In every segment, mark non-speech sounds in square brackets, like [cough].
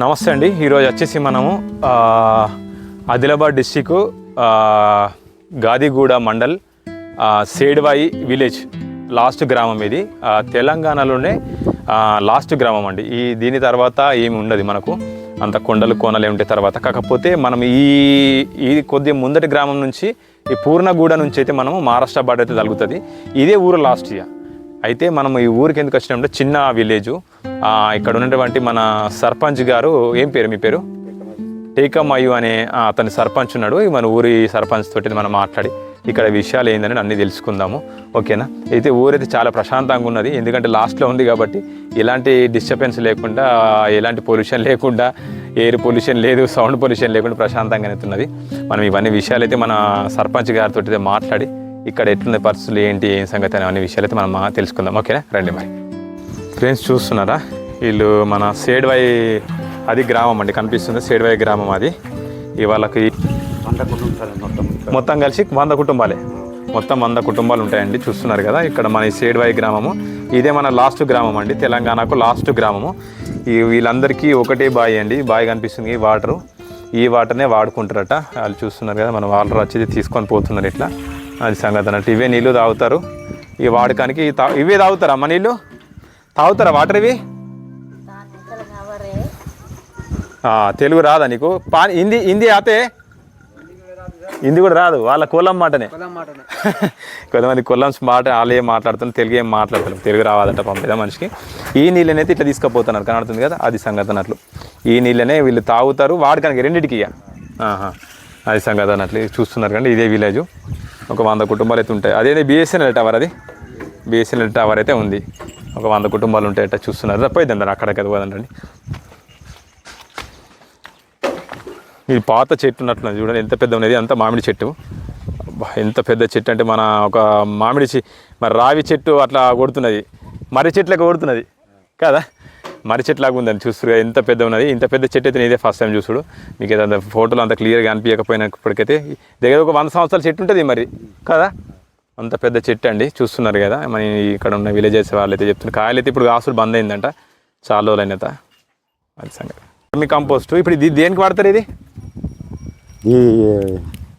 నమస్తే అండి. ఈరోజు వచ్చేసి మనము Adilabad district Gadiguda mandal Sedwai village last గ్రామం ఇది. తెలంగాణలోనే లాస్ట్ గ్రామం అండి. ఈ దీని తర్వాత ఏమి ఉండదు మనకు. అంత కొండలు కోనలు ఉంటే తర్వాత. కాకపోతే మనం ఈ ఈ కొద్ది ముందటి గ్రామం నుంచి ఈ పూర్ణగూడ నుంచి అయితే మనము మహారాష్ట్ర బార్డర్ అయితే తగులుతుంది. ఇదే ఊరు లాస్ట్ ఇయర్. అయితే మనం ఈ ఊరికి ఎందుకు వచ్చినామంటే చిన్న విలేజ్. ఇక్కడ ఉన్నటువంటి మన సర్పంచ్ గారు ఏం పేరు మీ పేరు? టేకమయ్యు అనే అతని సర్పంచ్ ఉన్నాడు. మన ఊరి సర్పంచ్ తోటి మనం మాట్లాడి ఇక్కడ విషయాలు ఏందని అన్నీ తెలుసుకుందాము. ఓకేనా? అయితే ఊరైతే చాలా ప్రశాంతంగా ఉన్నది. ఎందుకంటే లాస్ట్లో ఉంది కాబట్టి ఎలాంటి డిస్టర్బెన్స్ లేకుండా ఎలాంటి పొల్యూషన్ లేకుండా ఎయిర్ పొల్యూషన్ లేదు సౌండ్ పొల్యూషన్ లేకుండా ప్రశాంతంగానే ఉన్నది. మనం ఇవన్నీ విషయాలు అయితే మన సర్పంచ్ గారితో అయితే మాట్లాడి ఇక్కడ ఎట్లున్న పరిస్థితులు ఏంటి ఏం సంగతి అనే అన్ని విషయాలు అయితే మనం తెలుసుకుందాం. ఓకేనా? రండి మరి. ఫ్రెండ్స్ చూస్తున్నారా? వీళ్ళు మన సేడ్వై అది గ్రామం అండి కనిపిస్తుంది సేడ్వై గ్రామం అది. కుటుంబాలు మొత్తం. మొత్తం కలిసి వంద కుటుంబాలే. మొత్తం వంద కుటుంబాలు ఉంటాయండి చూస్తున్నారు కదా. ఇక్కడ మన సేడ్వై గ్రామము ఇదే మన లాస్ట్ గ్రామం అండి తెలంగాణకు లాస్ట్ గ్రామము. ఈ వీళ్ళందరికీ ఒకటే బావి అండి బావి కనిపిస్తుంది ఈ వాటరు. ఈ వాటర్నే వాడుకుంటారట. వాళ్ళు చూస్తున్నారు కదా మన వాటర్ వచ్చి తీసుకొని పోతున్నారు ఇట్లా. అది సంగతి అన్నట్టు. ఇవే నీళ్ళు తాగుతారు. ఈ వాడకానికి ఇవే తాగుతారా అమ్మ నీళ్ళు తాగుతారా వాటర్ ఇవి? తెలుగు రాదా నీకు? పా హిందీ హిందీ ఆతే హిందీ కూడా రాదు వాళ్ళ కులం మాటనే. [laughs] కొంతమంది కులం మాట వాళ్ళు ఏం మాట్లాడుతున్నారు తెలుగు ఏం మాట్లాడతారు తెలుగు రావాలంట పంపేదా మనిషికి? ఈ నీళ్ళనైతే ఇట్లా తీసుకుపోతున్నారు కనబడుతుంది కదా? అది సంగతి అన్నట్లు. ఈ నీళ్ళనే వీళ్ళు తాగుతారు వాడకానికి రెండింటికి ఇక. అది సంగతి అన్నట్లు. చూస్తున్నారు కండి ఇదే విలేజ్. ఒక వంద కుటుంబాలు అయితే ఉంటాయి. అదే? బిఎస్ఎన్ఎల్ టవర్ అది బిఎస్ఎన్ఎల్ టవర్ అయితే ఉంది. ఒక వంద కుటుంబాలు ఉంటాయట చూస్తున్నారు? తప్పైందండి అక్కడికి పోదండి ఇది పాత చెట్టు ఉన్నట్లున్నది చూడండి. ఎంత పెద్ద ఉన్నది? అంత మామిడి చెట్టు. ఎంత పెద్ద చెట్టు అంటే మన ఒక మామిడి మరి రావి చెట్టు అట్లా కొడుతున్నది. మర్రి చెట్లకు కొడుతున్నది. కదా? మర్రి చెట్టు లాగా ఉందని చూస్తున్నారు ఎంత పెద్ద ఉన్నది? ఇంత పెద్ద చెట్టు అయితే ఇదే ఫస్ట్ టైం చూసుడు. మీకు అంత ఫోటోలు అంత క్లియర్గా అనిపించకపోయినప్పటికైతే దగ్గర ఒక వంద సంవత్సరాల చెట్టు ఉంటుంది మరి కదా? అంత పెద్ద చెట్టు అండి చూస్తున్నారు కదా? మన ఇక్కడ ఉన్న విలేజెస్ వాళ్ళు అయితే చెప్తున్నారు. కాయలు అయితే ఇప్పుడు ఆసులు బంద్ అయిందంట చాలా రోజులు అయినత అది సంగతి. మీ కంపోస్ట్ ఇప్పుడు ఇది దేనికి వాడతారు ఇది?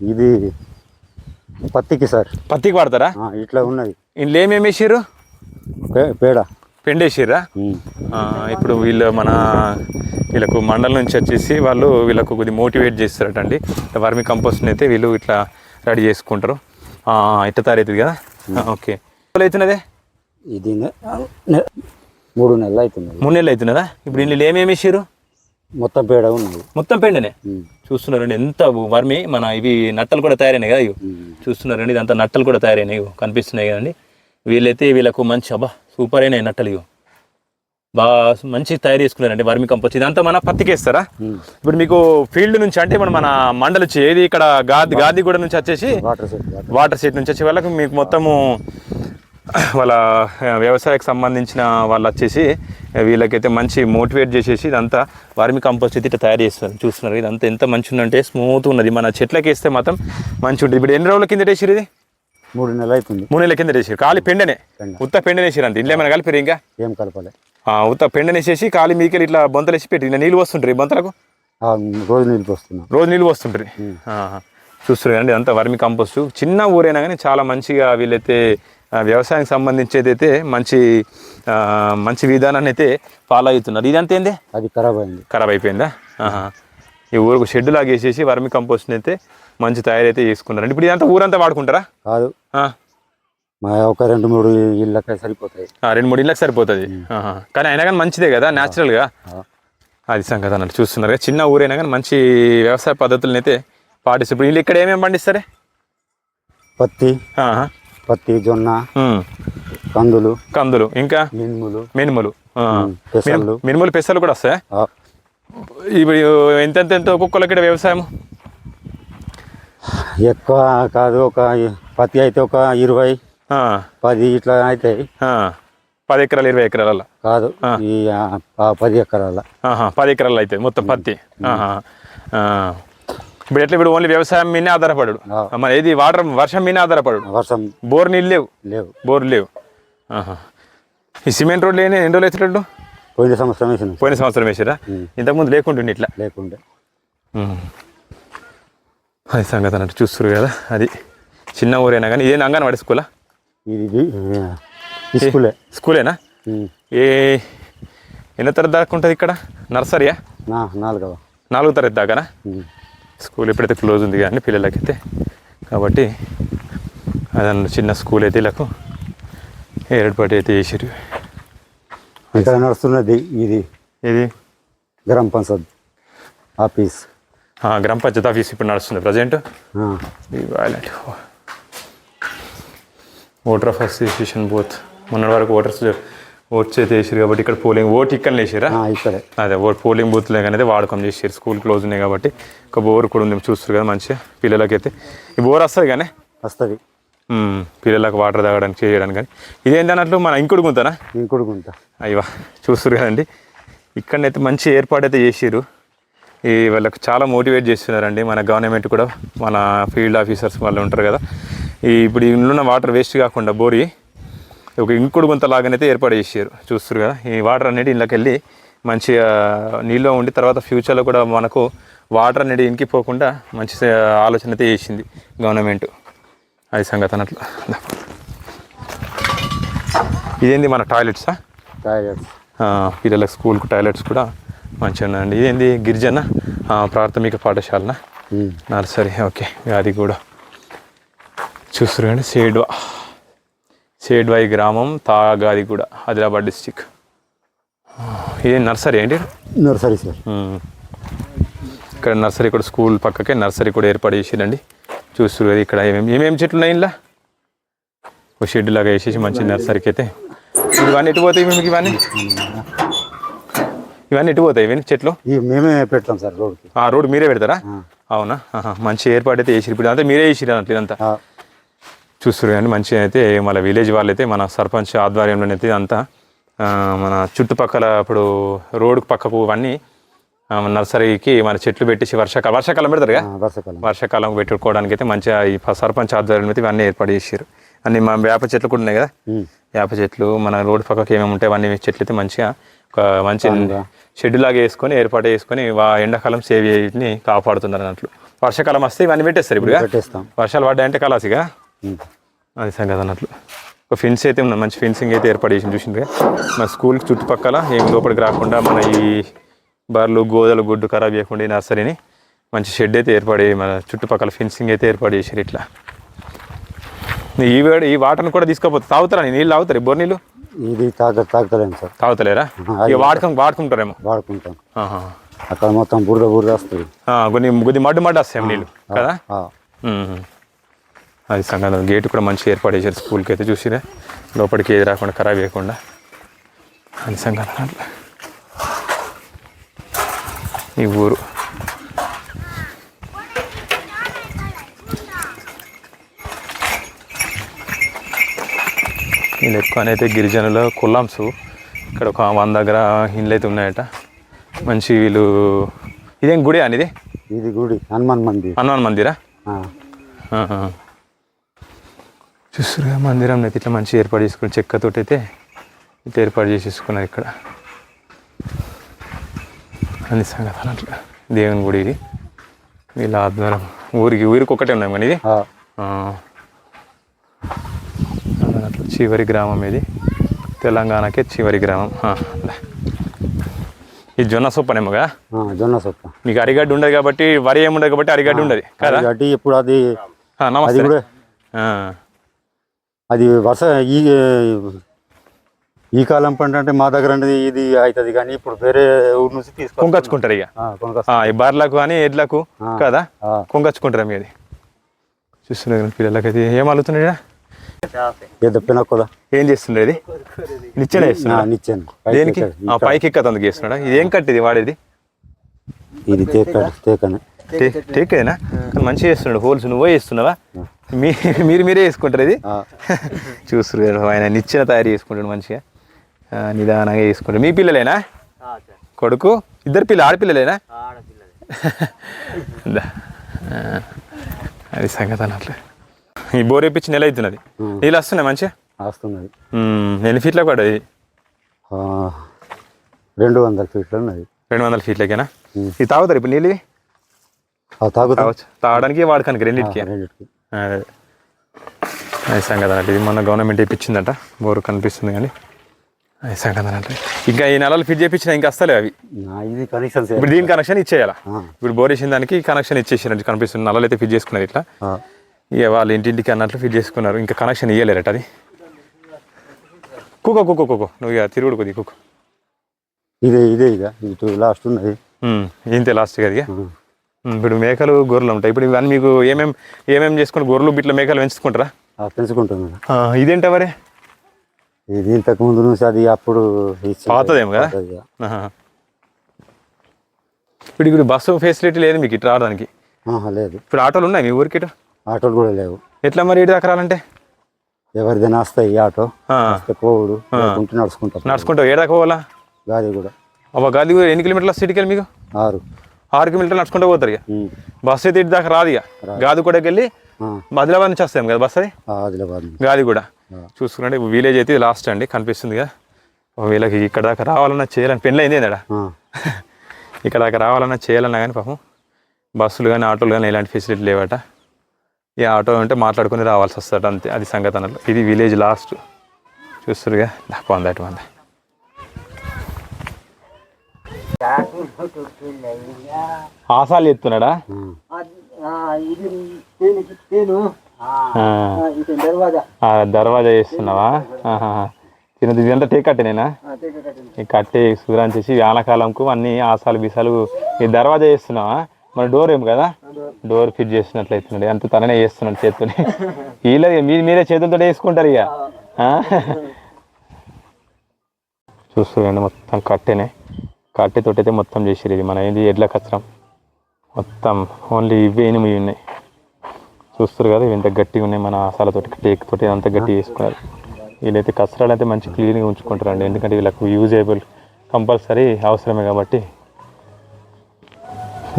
ఇది పత్తికి సార్. పత్తికి వాడతారా? ఇట్లా ఉన్నది. ఇంట్లో ఏమేమి వేసిర్రు? పే- పేడ. పెండేసిర్రా. ఆ, ఇప్పుడు వీళ్ళు మన వీళ్ళకు మండలం నుంచి వచ్చేసి వాళ్ళు వీళ్ళకు కొద్ది మోటివేట్ చేస్తారటండి. వర్మి కంపోస్ట్ని అయితే వీళ్ళు ఇట్లా రెడీ చేసుకుంటారు. ఇట్ట తయారవుతుంది కదా? ఓకే. అవుతున్నదే ఇది మూడు నెలలు అవుతుంది మూడు నెలలు అవుతున్నదా ఇప్పుడు ఇంట్లో ఏమేమి వేసిర్రు? మొత్తం పేడ ఉన్నది. మొత్తం పెండనే. చూస్తున్నారండి ఎంత వర్మి మన ఇవి నట్టలు కూడా తయారైనాయి కదా ఇవి. చూస్తున్నారండి ఇదంతా నట్టలు కూడా తయారైనాయి కనిపిస్తున్నాయి కదండి. వీళ్ళైతే వీళ్ళకు మంచి అబ్బా సూపర్ అయినాయి నట్టలు ఇవి బాగా మంచి తయారు చేసుకున్నారండి వర్మి కంపోస్ట్ ఇదంతా మన పత్తికేస్తారా. ఇప్పుడు మీకు ఫీల్డ్ నుంచి అంటే ఇప్పుడు మన మండలి వచ్చి ఏది ఇక్కడ గాది గాదిగూడ నుంచి వచ్చేసి water set water. Water seat నుంచి వచ్చే వాళ్ళకి మీకు మొత్తము వాళ్ళ వ్యవసాయకు సంబంధించిన వాళ్ళు వచ్చేసి వీళ్ళకైతే మంచి మోటివేట్ చేసేసి ఇదంతా వర్మి కంపోస్ట్ అయితే ఇట్లా తయారు చేస్తారు. చూస్తున్నారు ఇదంతా ఎంత మంచి ఉందంటే స్మూత్ ఉన్నది. మన చెట్లకి వేస్తే మాత్రం మంచి ఉంటుంది ఇప్పుడు ఎన్ని రోజుల కింద వేసిరు ఇది? మూడు నెలలు అవుతుంది మూడు నెలల కింద వేసిరు ఖాళీ పెండనే. పెండ. ఉత్త పెండనే వేసిరు అంత. ఇంట్లో ఏమైనా కలిపిరు ఇంకా? ఏం కలపలే. ఆ, ఉత్త పెండనేసేసి ఖాళీ మీకెళ్ళి ఇట్లా బొంతలు వేసి పెట్టి ఇలా నీళ్ళు వస్తుంటారు బొంతలకు? రోజు నీళ్ళు పోస్తున్నాం. రోజు నీళ్ళు వస్తుంటారు. చూస్తున్నారు కదండి అంతా వర్మి కంపోస్ట్. చిన్న ఊరైనా కానీ చాలా మంచిగా వీళ్ళైతే ఆ, వ్యవసాయానికి సంబంధించేది అయితే మంచి మంచి విధానాన్ని అయితే ఫాలో అవుతున్నారు. ఇదంతా ఏంది? అది ఖరాబ్ అయింది. ఖరాబ్ అయిపోయిందా. ఈ ఊరుకు షెడ్ లాగా వేసేసి వర్మి కంపోస్ట్ని అయితే మంచి తయారైతే చేసుకున్నారు ఇప్పుడు ఇదంతా ఊరంతా వాడుకుంటారా? కాదు. ఆ. మా ఒక రెండు మూడు ఇళ్ళకే సరిపోతాయి. ఆ, రెండు మూడు ఇళ్ళకి సరిపోతుంది. కానీ అయినా కానీ మంచిదే కదా న్యాచురల్గా. అది సంగతి అన్నట్టు చూస్తున్నారు చిన్న ఊరైనా కానీ మంచి వ్యవసాయ పద్ధతులను అయితే పాటిస్తారు. ఇప్పుడు వీళ్ళు ఇక్కడ ఏమేమి పండిస్తారే? పత్తి. పత్తి జొన్న. కందులు కందులు ఇంకా? మినుములు. మినుములు. మినుములు పెసలు కూడా వస్తాయా? ఇప్పుడు ఎంతెంత ఎంత ఒక్కొక్కరికి వ్యవసాయం ఎక్కువ కాదు ఒక పత్తి అయితే ఒక ఇరవై పది ఇట్లా అవుతాయి. పది ఎకరాలు ఇరవై ఎకరాల కాదు ఈ పది ఎకరాల. పది ఎకరాలు అవుతాయి మొత్తం పత్తి. ఇప్పుడు ఎట్లా ఇప్పుడు ఓన్లీ వ్యవసాయం మీనే ఆధారపడు. మన ఏది వాటర్ వర్షం మీనే ఆధారపడు వర్షం బోర్ నీళ్ళు లేవు? లేవు. బోర్ లేవు. ఈ సిమెంట్ రోడ్లు ఎన్ని ఎన్ని రోజులు అవుతున్నట్టు పోయిన సంవత్సరం వేసిన. పోయిన సంవత్సరం వేసారా. ఇంతకుముందు లేకుంటుండే ఇట్లా? లేకుండే. అది సంగతి అన్నట్టు చూస్తారు కదా. అది చిన్న ఊరైనా కానీ ఇదే అంగన్వాడి స్కూలా? ఇది స్కూలే. స్కూలేనా. ఏ ఎన్నో తరగతి దాకా ఉంటుంది ఇక్కడ? నర్సరీయా? నాలుగవ. నాలుగో తరగతి దాకానా. స్కూల్ ఎప్పుడైతే క్లోజ్ ఉంది కానీ పిల్లలకైతే. కాబట్టి అదన్న చిన్న స్కూల్ అయితే వీళ్ళకు ఏర్పాటు అయితే చేసారు ఇక్కడ నడుస్తున్నది ఇది ఇది గ్రామ పంచాయత్ ఆఫీస్. గ్రామ పంచాయతీ ఆఫీస్ ఇప్పుడు నడుస్తుంది. Present voter of association booth మొన్నటి వరకు ఓటర్స్ ఓట్స్ అయితే వేసారు కాబట్టి ఇక్కడ పోలింగ్ ఓట్ ఇక్కడ వేసారా ఇక్కడే. అదే ఓట్ పోలింగ్ బూత్లే కానీ వాడకం చేసారు స్కూల్ క్లోజ్ ఉన్నాయి కాబట్టి ఒక బోర్ కూడా ఉంది. చూస్తారు కదా మంచిగా పిల్లలకైతే. ఈ బోర్ వస్తుంది కానీ? వస్తుంది. పిల్లలకు వాటర్ తాగడానికి చేయడానికి కానీ. ఇదేంటి అన్నట్లు మన ఇంకుడు గుంతనా? ఇంకుడు గుంట అయ్యవా చూస్తారు కదండి. ఇక్కడనైతే మంచి ఏర్పాటు అయితే చేసిర్రు. ఈ వాళ్ళకి చాలా మోటివేట్ చేస్తున్నారండి. మన గవర్నమెంట్ కూడా మన ఫీల్డ్ ఆఫీసర్స్ వాళ్ళు ఉంటారు కదా. ఈ ఇప్పుడు ఉన్న వాటర్ వేస్ట్ కాకుండా బోరి ఒక ఇంకుడు గుంత లాగానైతే ఏర్పాటు చేసారు చూస్తారు కదా ఈ వాటర్ అనేది ఇళ్ళకి వెళ్ళి మంచిగా నీళ్ళు ఉండి తర్వాత ఫ్యూచర్లో కూడా మనకు వాటర్ అనేది ఇంకిపోకుండా మంచి ఆలోచన అయితే చేసింది గవర్నమెంట్. అది సంగతి అన్నట్లు. ఇదేంది మన టాయిలెట్సా? టాయిలెట్స్. ఆ, పిల్లల స్కూల్కు టాయిలెట్స్ కూడా మంచిగా ఉన్నాయండి ఇదేంది? గిరిజన ప్రాథమిక పాఠశాలన. నర్సరీ. ఓకే. అది కూడా చూస్తారు కానీ సేడ్వా. సేడ్వాయి గ్రామం తాగాది కూడా ఆదిలాబాద్ డిస్టిక్. ఇది నర్సరీ ఏంటి? Nursery sir. ఇక్కడ నర్సరీ కూడా స్కూల్ పక్కకే నర్సరీ కూడా ఏర్పాటు చేసిందండి చూస్తారు కదా ఇక్కడ ఏమేమి ఏమేమి చెట్లు ఉన్నాయి ఇలా ఒక షెడ్ లాగా వేసేసి మంచి నర్సరీకి అయితే ఇవన్నీ ఎటు పోతాయి మీకు ఇవన్నీ? ఇవన్నీ ఎటు పోతాయి? ఇవన్నీ చెట్లు? మేమే పెడతాం సార్ రోడ్కి ఆ రోడ్ మీరే పెడతారా. అవునా. మంచి ఏర్పాటు అయితే చేసిరు ఇప్పుడు. అంతా మీరే చేసిరు అన్నట్లు ఇదంతా. చూస్తారు కానీ మంచిగా అయితే మన విలేజ్ వాళ్ళైతే మన సర్పంచ్ ఆధ్వర్యంలోనైతే ఇదంతా ఆ, మన చుట్టుపక్కల ఇప్పుడు రోడ్డు పక్కకు ఇవన్నీ ఆ, నర్సరీకి మన చెట్లు పెట్టేసి వర్షాకాలం వర్షాకాలం పెడతారు వర్షాకాలం. వర్షాకాలం పెట్టుకోవడానికి అయితే మంచిగా ఈ సర్పంచ్ ఆధ్వర్యంలో అయితే ఇవన్నీ ఏర్పాటు చేసారు అన్ని మా వేప చెట్లు కూడా ఉన్నాయి కదా. వేప చెట్లు మన రోడ్డు పక్కకి ఏమేమి ఉంటాయి అవన్నీ చెట్లు అయితే మంచిగా ఒక మంచి బాగుందా? షెడ్ లాగా వేసుకొని ఏర్పాటు చేసుకొని ఎండాకాలం సేవ్ చేయని కాపాడుతున్నారు అన్నట్లు. వర్షాకాలం వస్తే ఇవన్నీ పెట్టేస్తారు ఇప్పుడు పెట్టేస్తాం. వర్షాలు పడ్డాయంటే కలాసిగా. అది సంగతి అన్నట్లు. ఒక ఫెన్స్ అయితే ఉన్నది మంచి ఫెన్సింగ్ అయితే ఏర్పాటు చేసి చూసిండ్రు మన స్కూల్ చుట్టుపక్కల ఏం లోపలికి రాకుండా మన ఈ బర్రెలు గోదలు గుడ్డు ఖరాబ్ చేయకుండా నర్సరీని మంచి షెడ్ అయితే ఏర్పాటు మన చుట్టుపక్కల ఫెన్సింగ్ అయితే ఏర్పాటు చేసారు ఇట్లా. ఈ వేడి ఈ వాటర్ని కూడా తీసుకపోతే తాగుతారా? నీళ్ళు తాగుతారు బోర్ నీళ్ళు? ఇది తాగ తాగుతలేము సార్. తాగుతలేరా? ఇక వాడుకం వాడుకుంటారేమో? వాడుకుంటాం. ఆహా. అక్కడ మొత్తం బురద బురద వస్తుంది. ఆ, కొన్ని కొద్ది మడ్డు మడ్డు వస్తాయి నీళ్ళు. కదా? ఆ, మ్మ్. అది సంగతి. గేట్ కూడా మంచిగా ఏర్పాటు చేశారు స్కూల్కి అయితే చూసిరా. లోపలికి ఏది రాకుండా ఖరాబ్ చేయకుండా. అది సంగతి. ఈ ఊరు. వీళ్ళు ఎక్కువనైతే గిరిజనుల కుల్లాంసు. ఇక్కడ ఒక వంద దగ్గర ఇండ్లు అయితే ఉన్నాయట. మంచి వీళ్ళు ఇదేం గుడి అని ఇది ఇది గుడి హనుమాన్ మందిర్. హనుమాన్ మందిరా. చూస్తురుగా మందిరం అయితే ఇట్లా మంచి ఏర్పాటు చేసుకుని చెక్కతోటి అయితే ఇట్లా ఏర్పాటు చేసేసుకున్నారు ఇక్కడ. అన్ని సంగతి అట్లా. దేవుని గుడి ఇది. వీళ్ళ ఆధ్వర్యం. ఊరికి ఊరికి ఒకటే ఉన్నాం కానీ ఇది? అట్లా చివరి గ్రామం ఇది. తెలంగాణకే చివరి గ్రామం. ఇది జొన్న సొప్పనేమోగా ఆ, జొన్న సొప్ప. మీకు అరిగడ్డ ఉండదు కాబట్టి వరి ఏముండదు కాబట్టి అరిగడ్డ ఉండదు. కదా? ఇప్పుడు అది ఆ, అది నమస్తే. అది వర్ష ఈ ఈ కాలం పంట అంటే మా దగ్గర ఇది అవుతుంది కానీ ఇప్పుడు వేరే ఊరు నుంచి తీసుకొని కొంకచ్చుకుంటారు ఇక. ఈ బర్లకు అని ఎడ్లకు. కదా? ఆ. కొంకచ్చుకుంటారు మీది. చూస్తున్నారు కదా పిల్లలకైతే ఏం అలుగుతున్నాయి పినక్కుదా ఏం చేస్తుండేది నిచ్చెన చేస్తున్నాడా? నిచ్చాను. దేనికి? ఆ పైకి ఎక్కతందుకు చేస్తున్నాడా? ఇది ఏం కట్టిది వాడేది? ఇది తేక తేకనే. టే- టేకేనా కానీ మంచిగా చేస్తున్నాడు హోల్స్ నువ్వే చేస్తున్నావా? మీ మీరు మీరే చేసుకుంటారు ఇది? [laughs] చూస్తున్నారు ఆయన నిచ్చెన తయారు చేసుకుంటాడు మంచిగా. నిదానంగా చేసుకుంటాడు. మీ పిల్లలేనా? కొడుకు? ఇద్దరు పిల్ల ఆడపిల్లలేనా? [laughs] అది సంగతి అన్నట్లు. ఈ బోర్ వేపించి నెల అవుతున్నది. నీళ్ళు వస్తున్నాయి మంచిగా? వస్తున్నది. ఎన్ని ఫీట్లకు పడ్డది? ఆ, రెండు వందల ఫీట్లు ఉన్నది. రెండు వందల ఫీట్లకేనా. ఇది తాగుతారు ఇప్పుడు నీళ్ళు? ఇవి? ఆ తాగుతా. తాగొచ్చు? తాగడానికి వాడకానికి రెండింటికి. అదే. సంగతి అన్నట్టు. ఇది మొన్న గవర్నమెంట్ ఇప్పించిందట బోరు కనిపిస్తుంది కానీ. అది సంగతి అన్నట్టు. ఇంకా ఈ నెలలు ఫిట్ చేయించిన ఇంకా వస్తలే అవి. ఇది కనెక్షన్ ఇప్పుడు దీని కనెక్షన్ ఇచ్చేయాలా. ఇప్పుడు బోర్ వేసిన దానికి కనెక్షన్ ఇచ్చేసినట్టు కనిపిస్తుంది. నల్లలు అయితే ఫిట్ చేసుకున్నారు ఇట్లా. ఇక వాళ్ళు ఇంటింటికి అన్నట్లు ఫిట్ చేసుకున్నారు. ఇంకా కనెక్షన్ ఇయ్యలేరట అది. కుక్కో కుక్కో కుక్కో నువ్వు ఇక తిరుగుడు కొద్ది కుక్కో ఇదే ఇదే ఇక. ఇటు లాస్ట్ ఉన్నది. ఇంతే లాస్ట్ కదా ఇక. ఇప్పుడు మేకలు గొర్రెలు ఉంటాయి. ఇప్పుడు ఇవన్నీ మీకు ఏమేం ఏమేం చేసుకుని గొర్రెలు బిట్ల మేకలు పెంచుకుంటారా? ఆ, ఇదేంటి మరి? ఇది ఇంతకు ముందు నుంచి అది అప్పుడు. పాతదేమో కదా? ఇప్పుడు ఇప్పుడు బస్సు ఫెసిలిటీ లేదు మీకు ఇటు రావడానికి? లేదు. ఇప్పుడు ఆటోలు ఉన్నాయి మీ ఊరికి ఇటు? ఆటోలు కూడా లేవు. ఎట్లా మరి ఇటు దాకా రావాలంటే ఎవరిదైనా వస్తాయి ఈ ఆటో? వస్తే పోవుడు నడుచుకుంటాం నడుచుకుంటావు ఏ దాకా పోవాలా? గాది కూడా. అవ్వ గాలి కూడా ఎన్ని కిలోమీటర్ల సిటీకి వెళ్ళి మీకు? ఆరు. ఆరు కిలోమీటర్లు నడుచుకుంటూ పోతారు ఇక. బస్సు అయితే ఇటు దాకా రాదు ఇక. గాది కూడా వెళ్ళి ఆదిలాబాద్ నుంచి వస్తాం కదా బస్ అది? ఆదిలాబాద్. గాది కూడా. చూసుకుంటే విలేజ్ అయితే లాస్ట్ అండి కనిపిస్తుంది కదా. వీళ్ళకి ఇక్కడ దాకా రావాలన్నా చేయాలని పెళ్ళి అయింది ఆ, [laughs] ఇక్కడ దాకా రావాలన్నా చేయాలన్నా కానీ పాపం బస్సులు కానీ ఆటోలు కానీ ఇలాంటి ఫెసిలిటీ లేవట. ఈ ఆటో ఉంటే మాట్లాడుకొని రావాల్సి వస్తుంది అంతే. అది సంగతి అన్నట్లు ఇది విలేజ్ లాస్ట్. చూస్తురుగా? బాగుంది అటు మంది ఆసాలు చెప్తున్నాడా దర్వాజా. చేస్తున్నావా? ఆహాహా. తినది ఇదంతా టే కట్టేనేనా ఈ కట్టే సూరాన్ చేసి వానాకాలంకు అన్ని ఆసాలు బీసాలు ఈ దర్వాజా చేస్తున్నావా? మన డోర్ ఏం కదా? డోర్. ఫిట్ చేసినట్లయితున్నాడు అంత తననే చేస్తున్నాడు చేత్తోని. [laughs] వీళ్ళ మీ మీరే చేతులతో వేసుకుంటారు ఇక. ఆ? [laughs] చూస్తుండండి మొత్తం కట్టెనే. కట్టెతోటి అయితే మొత్తం చేసిరు ఇది మన ఏంది? ఎడ్ల కచ్చరం మొత్తం ఓన్లీ ఇవే ఎనిమిది ఉన్నాయి. చూస్తారు కదా ఇవి ఎంత గట్టిగా ఉన్నాయి మన ఆసాలతోటి టేక్ తోటి అంత గట్టిగా వేసుకున్నారు. వీళ్ళైతే కచరాలు అయితే మంచి క్లీన్గా ఉంచుకుంటారండి. ఎందుకంటే వీళ్ళకు యూజేబుల్ కంపల్సరీ అవసరమే కాబట్టి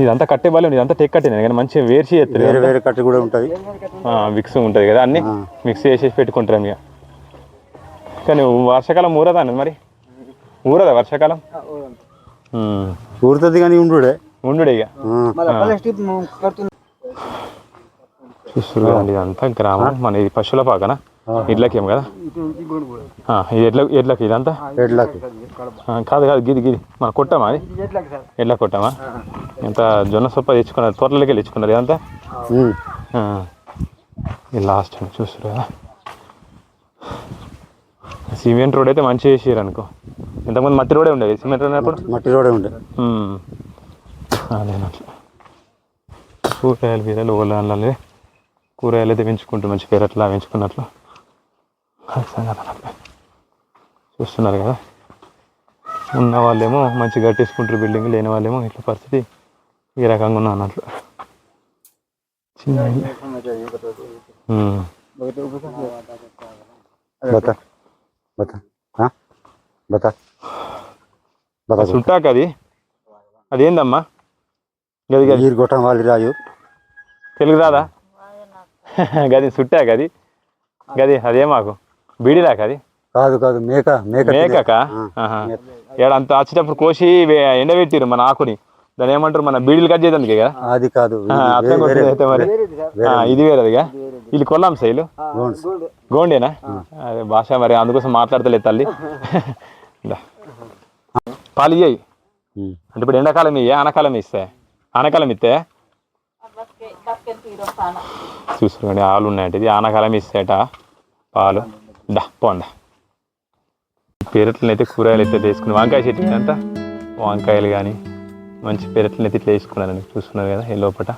ఇదంతా కట్టే బాగా ఇదంతా టేక్ కట్టిన కానీ మంచిగా వేర్చి వేరే చేస్తారు వేరే కట్ట కూడా ఉంటుంది. మిక్స్ ఉంటుంది కదా అన్ని మిక్స్ చేసేసి పెట్టుకుంటారు ఇక. కానీ వర్షాకాలం ఊరదా అన్నది మరి? ఊరదా వర్షాకాలం. ఊరుతుంది కానీ ఉండుడే. ఉండుడే ఇక. చూస్తారు కదండి ఇదంతా గ్రామం మన ఇది పశువుల పాకన? ఇడ్లకేం కదా? ఇటు నుంచి గోడు కూడా ఆ, ఇది ఎడ్ల ఎడ్లకి ఇదంతా? ఎడ్లకి. కాదు కాదు గిది గిది. మన కొట్టామా అది? ఎడ్ల కొట్టామా? ఎంత జొన్న సొప్ప తెచ్చుకున్నారు తోటలోకి వెళ్ళి తెచ్చుకున్నారు ఇదంతా? ఇది లాస్ట్ చూస్తారు కదా? సిమెంట్ రోడ్ అయితే మంచిగా చేసారు అనుకో. ఇంతకుముందు మట్టి రోడే ఉండేది సిమెంట్ రోడ్ ఉన్నప్పుడు? మట్టి రోడే ఉండే. అదేనట్లా కూరగాయలు బీరలు ఓళ్ళే కూరగాయలు అయితే పెంచుకుంటూ మంచి పెరట్లా పెంచుకున్నట్లు. అది సంగతి అన్నట్లు. చూస్తున్నారు కదా ఉన్న వాళ్ళేమో మంచి కట్టేసుకుంటారు బిల్డింగ్ లేని వాళ్ళేమో ఇట్లా పరిస్థితి ఈ రకంగా ఉన్నా అన్నట్లు. సుట్టాక అది? అదేందమ్మా? గది గది. కొట్టం వాళ్ళు రాజు. తెలుగు రాదా? [laughs] గది సుట్టాక అది? గది అదే మాకు. బీడిలాక అది? కాదు కాదు మేక మేక మేకక? ఆ, ఏడ అంత వచ్చేటప్పుడు కోసి ఎండబెట్టిరు మన ఆకుని. దాని ఏమంటారు? మన బీడీలు కట్ చేద్దానికి కదా? అది కాదు ఆ, ఇది అట్లే వేరే- కొట్టింది అయితే మరి. ఇది వేరేదిగా? వీళ్ళు కొల్లాం శైలు గోండేనా? అదే భాష మరి అందుకోసం మాట్లాడతలేదు తల్లి. [laughs] పాలు ఇయ్యి. అంటే ఇప్పుడు ఎండాకాలం ఇయ్యా? ఆనకాలం ఇస్తే? ఆనకాలం ఇస్తే చూసుకోండి ఆలు ఉన్నాయంట ఇది. ఆనకాలం ఇస్తాయట పాలు. దా పోండా పెరట్లను అయితే కూరగాయలు అయితే తీసుకుని వంకాయ చెట్టు అంతా? వంకాయలు కానీ మంచి పెరట్లను అయితే ఇట్లా వేసుకున్నారండి చూస్తున్నారు కదా ఈ లోపట.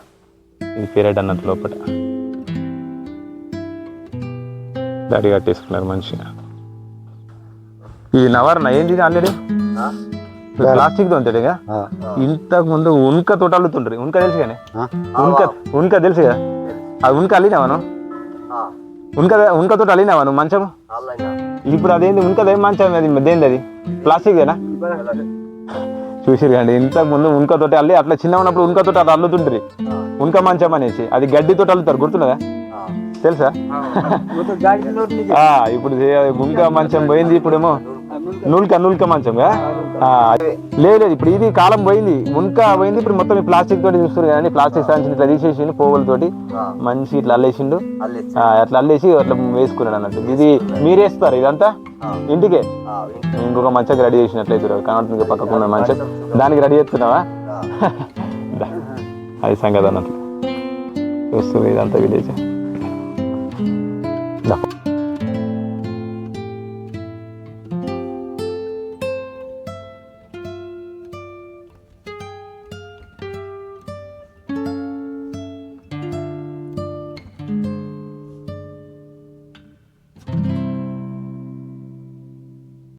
ఇది పెరట్ అన్నట్టు లోపట. దాడి కట్టేసుకున్నారు మంచిగా. ఇది నవరణ ఏంటి ఇది ఆల్రెడీ ప్లాస్టిక్తో ఉంటాడు ఆ, ఇంతకు ముందు ఉన్క తోట అల్లుతుండ్రి. ఉన్క తెలుసు కానీ? ఉన్క ఉన్క తెలుసు కదా? అది ఉన్క అల్లినావా ఉన్క ఉన్క తోట అల్లినావా నువ్వు మంచం? ఇప్పుడు అదేంది? ఉన్కదే మంచం అది దేంది అది ప్లాస్టిక్ దేనా? చూసిరు కండి ఇంతకు ముందు ఉన్క తోటి అల్లి అట్లా చిన్న ఉన్నప్పుడు ఉన్క తోటి అట్లా అల్లుతుండ్రి ఉన్క మంచం అనేసి అది గడ్డి తోటి అల్లుతారు గుర్తున్నదా? తెలుసా? ఇప్పుడు ఉన్క మంచం పోయింది ఇప్పుడేమో నూలుక. నూలుక మంచంగా ఆ, లేదు ఇప్పుడు ఇది కాలం పోయింది. మున్క పోయింది ఇప్పుడు మొత్తం ఈ ప్లాస్టిక్ తోటి చూస్తారు కానీ ప్లాస్టిక్ సంచి ఇట్లా తీసేసిండు పోగులతోటి మంచి ఇట్లా అల్లేసిండు. అట్లా అల్లేసి అట్లా వేసుకున్నాడు అన్నట్టు. ఇది మీరేస్తారు ఇదంతా? ఇంటికే? ఇంకొక మంచిగా రెడీ చేసినట్లయితే కనబడుతుంది పక్కకున్న మంచం. దానికి రెడీ చేస్తున్నావా. [laughs] అది సంగతి అన్నట్లు చూస్తుంది ఇదంతా విలేజ్.